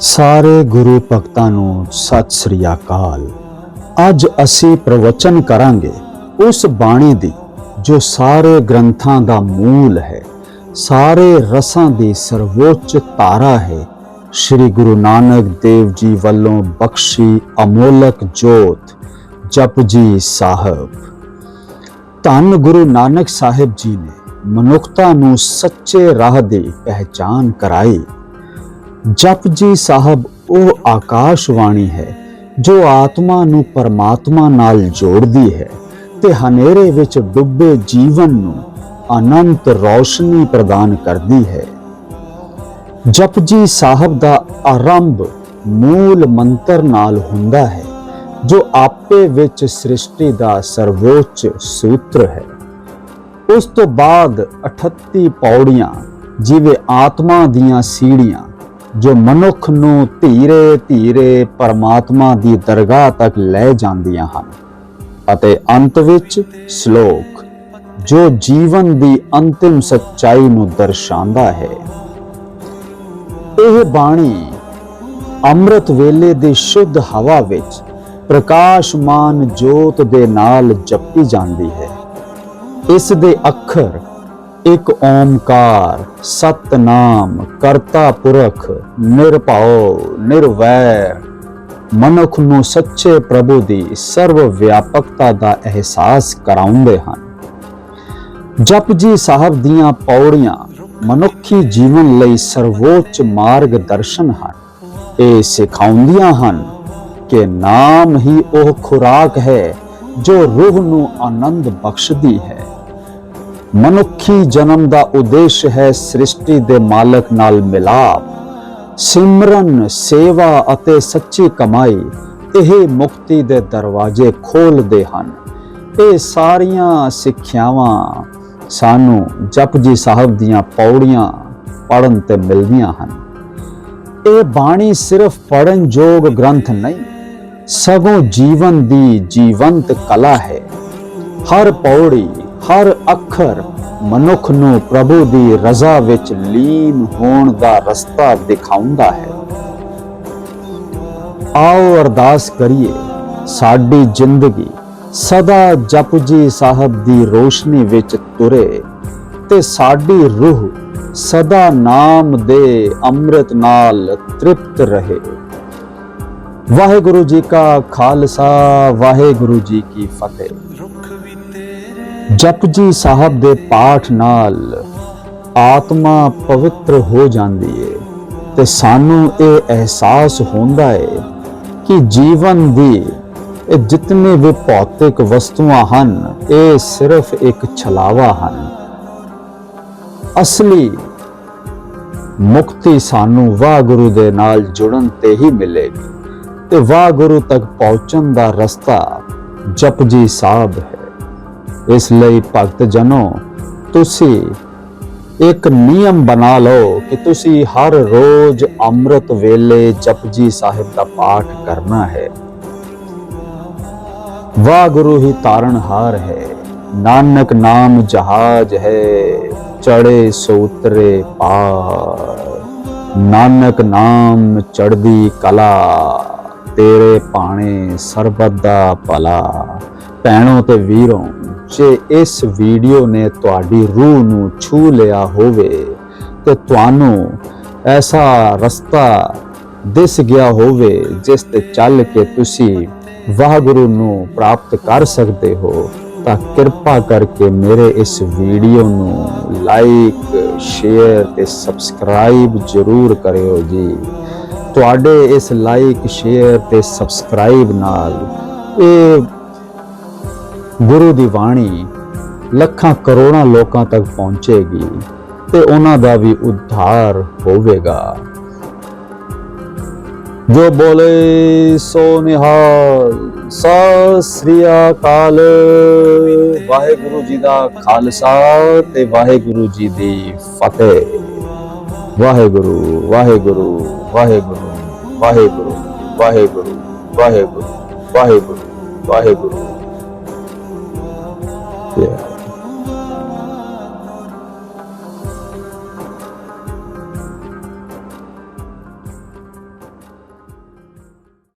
ਸਾਰੇ ਗੁਰੂ ਭਗਤਾਂ ਨੂੰ ਸਤਿ ਸ੍ਰੀ ਅਕਾਲ। ਅੱਜ ਅਸੀਂ ਪ੍ਰਵਚਨ ਕਰਾਂਗੇ ਉਸ ਬਾਣੀ ਦੀ, ਜੋ ਸਾਰੇ ਗ੍ਰੰਥਾਂ ਦਾ ਮੂਲ ਹੈ। ਸਾਰੇ ਰਸਾਂ ਦੀ ਸਰਵੋੱਚ ਧਾਰਾ ਹੈ। ਸ੍ਰੀ ਗੁਰੂ ਨਾਨਕ ਦੇਵ ਜੀ ਵੱਲੋਂ ਬਖਸ਼ੀ ਅਮੋਲਕ ਜੋਤ ਜਪਜੀ ਸਾਹਿਬ। ਧੰਨ ਗੁਰੂ ਨਾਨਕ ਸਾਹਿਬ ਜੀ ਨੇ ਮਨੁੱਖਤਾ ਨੂੰ ਸੱਚੇ ਰਾਹ ਦੀ ਪਹਿਚਾਨ ਕਰਾਈ। ਜਪਜੀ ਸਾਹਿਬ, ਉਹ ਆਕਾਸ਼ਵਾਣੀ ਹੈ, ਜੋ ਆਤਮਾ ਨੂੰ ਪਰਮਾਤਮਾ ਨਾਲ ਜੋੜਦੀ ਹੈ ਤੇ ਹਨੇਰੇ ਵਿੱਚ ਡੁੱਬੇ ਜੀਵਨ ਨੂੰ ਅਨੰਤ ਰੌਸ਼ਨੀ ਪ੍ਰਦਾਨ ਕਰਦੀ ਹੈ। ਜਪਜੀ ਸਾਹਿਬ ਦਾ ਆਰੰਭ ਮੂਲ ਮੰਤਰ ਨਾਲ ਹੁੰਦਾ ਹੈ, ਜੋ ਆਪੇ ਵਿੱਚ ਸ੍ਰਿਸ਼ਟੀ ਦਾ ਸਰਵੋੱਚ ਸੂਤਰ ਹੈ। ਉਸ ਤੋਂ ਬਾਅਦ 38 ਪੌੜੀਆਂ, ਜਿਵੇਂ ਆਤਮਾ ਦੀਆਂ ਸੀੜੀਆਂ ਜੋ ਮਨੁੱਖ ਨੂੰ ਧੀਰੇ ਧੀਰੇ ਪਰਮਾਤਮਾ ਦੀ ਦਰਗਾਹ ਤੱਕ ਲੈ ਜਾਂਦੀਆਂ ਹਨ ਅਤੇ ਅੰਤ ਵਿੱਚ ਸ਼ਲੋਕ, ਜੋ ਜੀਵਨ ਦੀ ਅੰਤਿਮ ਸੱਚਾਈ ਨੂੰ ਦਰਸਾਉਂਦਾ ਹੈ। ਇਹ ਬਾਣੀ ਅੰਮ੍ਰਿਤ ਵੇਲੇ ਦੀ ਸ਼ੁੱਧ ਹਵਾ ਵਿੱਚ ਪ੍ਰਕਾਸ਼ਮਾਨ ਜੋਤ ਦੇ ਨਾਲ ਜਪੀ ਜਾਂਦੀ ਹੈ। ਇਸ ਦੇ ਅੱਖਰ ਇਕ ਓਮਕਾਰ, ਸਤਨਾਮ, ਕਰਤਾ ਪੁਰਖ, ਨਿਰਭਉ, ਨਿਰਵੈਰ। ਮਨੁੱਖ ਨੂੰ ਸੱਚੇ ਪ੍ਰਭੂ ਦੀ ਸਰਵ ਵਿਆਪਕਤਾ ਦਾ ਅਹਿਸਾਸ ਕਰਾਉਂਦੇ ਹਨ। ਜਪਜੀ ਸਾਹਿਬ ਦੀਆਂ ਪੌੜੀਆਂ ਮਨੁੱਖੀ ਜੀਵਨ ਲਈ ਸਰਵੋੱਚ ਮਾਰਗਦਰਸ਼ਨ ਹਨ। ਇਹ ਸਿਖਾਉਂਦੀਆਂ ਹਨ ਕਿ ਨਾਮ ਹੀ ਉਹ ਖੁਰਾਕ ਹੈ ਜੋ ਰੂਹ ਨੂੰ ਆਨੰਦ ਬਖਸ਼ਦੀ ਹੈ। ਮਨੁੱਖੀ ਜਨਮ ਦਾ ਉਦੇਸ਼ ਹੈ ਸ੍ਰਿਸ਼ਟੀ ਦੇ ਮਾਲਕ ਨਾਲ ਮਿਲਾਪ। ਸਿਮਰਨ, ਸੇਵਾ ਅਤੇ ਸੱਚੀ ਕਮਾਈ ਇਹ ਮੁਕਤੀ ਦੇ ਦਰਵਾਜ਼ੇ ਖੋਲਦੇ ਹਨ। ਇਹ ਸਾਰੀਆਂ ਸਿੱਖਿਆਵਾਂ ਸਾਨੂੰ ਜਪਜੀ ਸਾਹਿਬ ਦੀਆਂ ਪੌੜੀਆਂ ਪੜਨ ਤੇ ਮਿਲਦੀਆਂ ਹਨ। ਇਹ ਬਾਣੀ ਸਿਰਫ ਪੜਨ ਯੋਗ ਗ੍ਰੰਥ ਨਹੀਂ, ਸਗੋਂ ਜੀਵਨ ਦੀ ਜੀਵੰਤ ਕਲਾ ਹੈ। ਹਰ ਪੌੜੀ ਹਰ ਅੱਖਰ ਮਨੁੱਖ ਨੂੰ ਪ੍ਰਭੂ ਦੀ ਰਜ਼ਾ ਵਿੱਚ ਲੀਨ ਹੋਣ ਦਾ ਰਸਤਾ ਦਿਖਾਉਂਦਾ ਹੈ। ਆਓ ਅਰਦਾਸ ਕਰੀਏ, ਸਾਡੀ ਜ਼ਿੰਦਗੀ ਸਦਾ ਜਪਜੀ ਸਾਹਿਬ ਦੀ ਰੋਸ਼ਨੀ ਵਿੱਚ ਤੁਰੇ ਤੇ ਸਾਡੀ ਰੂਹ ਸਦਾ ਨਾਮ ਦੇ ਅੰਮ੍ਰਿਤ ਨਾਲ ਤ੍ਰਿਪਤ ਰਹੇ। ਵਾਹਿਗੁਰੂ ਜੀ ਕਾ ਖਾਲਸਾ, ਵਾਹਿਗੁਰੂ ਜੀ ਕੀ ਫਤਿਹ। ਜਪਜੀ ਸਾਹਿਬ ਦੇ ਪਾਠ ਨਾਲ ਆਤਮਾ ਪਵਿੱਤਰ ਹੋ ਜਾਂਦੀ ਹੈ ਤੇ ਸਾਨੂੰ ਇਹ ਅਹਿਸਾਸ ਹੁੰਦਾ ਹੈ ਕਿ ਜੀਵਨ ਦੀ ਇਹ ਜਿਤਨੇ ਵੀ ਭੌਤਿਕ ਵਸਤੂਆਂ ਹਨ, ਇਹ ਸਿਰਫ ਇੱਕ ਛਲਾਵਾ ਹਨ। ਅਸਲੀ ਮੁਕਤੀ ਸਾਨੂੰ ਵਾਹਿਗੁਰੂ ਦੇ ਨਾਲ ਜੁੜਨ ਤੇ ਹੀ ਮਿਲੇਗੀ ਤੇ ਵਾਹਿਗੁਰੂ ਤੱਕ ਪਹੁੰਚਣ ਦਾ ਰਸਤਾ ਜਪਜੀ ਸਾਹਿਬ ਹੈ। ਇਸ ਲਈ ਭਗਤ ਜਨੋ, ਤੁਸੀਂ ਇੱਕ ਨਿਯਮ ਬਣਾ ਲਓ ਕਿ ਤੁਸੀਂ ਹਰ ਰੋਜ਼ ਅੰਮ੍ਰਿਤ ਵੇਲੇ ਜਪਜੀ ਸਾਹਿਬ ਦਾ ਪਾਠ ਕਰਨਾ ਹੈ। ਵਾਹਿਗੁਰੂ ਹੀ ਤਾਰਨਹਾਰ ਹੈ, ਨਾਨਕ ਨਾਮ ਜਹਾਜ ਹੈ ਚੜੇ ਸੂਤਰੇ ਪਾਰ। ਨਾਨਕ ਨਾਮ ਚੜਦੀ ਕਲਾ, ਤੇਰੇ ਪਾਣੇ ਸਰਬਤ ਦਾ ਭਲਾ। ਭੈਣੋ ਤੇ ਵੀਰੋ ਜੇ ਇਸ ਵੀਡੀਓ ਨੇ ਤੁਹਾਡੀ ਰੂਹ ਨੂੰ ਛੂ ਲਿਆ ਹੋਵੇ ਤੇ ਤੁਹਾਨੂੰ ਐਸਾ ਰਸਤਾ ਦਿਸ ਗਿਆ ਹੋਵੇ ਜਿਸ ਤੇ ਚੱਲ ਕੇ ਤੁਸੀਂ ਵਾਹਿਗੁਰੂ ਨੂੰ ਪ੍ਰਾਪਤ ਕਰ ਸਕਦੇ ਹੋ, ਤਾਂ ਕਿਰਪਾ ਕਰਕੇ ਮੇਰੇ ਇਸ ਵੀਡੀਓ ਨੂੰ ਲਾਈਕ, ਸ਼ੇਅਰ ਤੇ ਸਬਸਕ੍ਰਾਈਬ ਜ਼ਰੂਰ ਕਰਿਓ ਜੀ। ਤੁਹਾਡੇ ਇਸ ਲਾਈਕ, ਸ਼ੇਅਰ ਤੇ ਸਬਸਕ੍ਰਾਈਬ ਨਾਲ ਇਹ ਗੁਰੂ ਦੀ ਬਾਣੀ ਲੱਖਾਂ ਕਰੋੜਾਂ ਲੋਕਾਂ ਤੱਕ ਪਹੁੰਚੇਗੀ ਤੇ ਉਹਨਾਂ ਦਾ ਵੀ ਉਧਾਰ ਹੋਵੇਗਾ। ਜੋ ਬੋਲੇ, ਸੋ ਨਿਹਾਲ। ਸਤਿ ਸ੍ਰੀ ਅਕਾਲ। ਵਾਹਿਗੁਰੂ ਜੀ ਦਾ ਖਾਲਸਾ ਤੇ ਵਾਹਿਗੁਰੂ ਜੀ ਦੀ ਫਤਿਹ। ਵਾਹਿਗੁਰੂ ਵਾਹਿਗੁਰੂ ਵਾਹਿਗੁਰੂ ਵਾਹਿਗੁਰੂ ਵਾਹਿਗੁਰੂ ਵਾਹਿਗੁਰੂ ਵਾਹਿਗੁਰੂ ਵਾਹਿਗੁਰੂ। Yeah.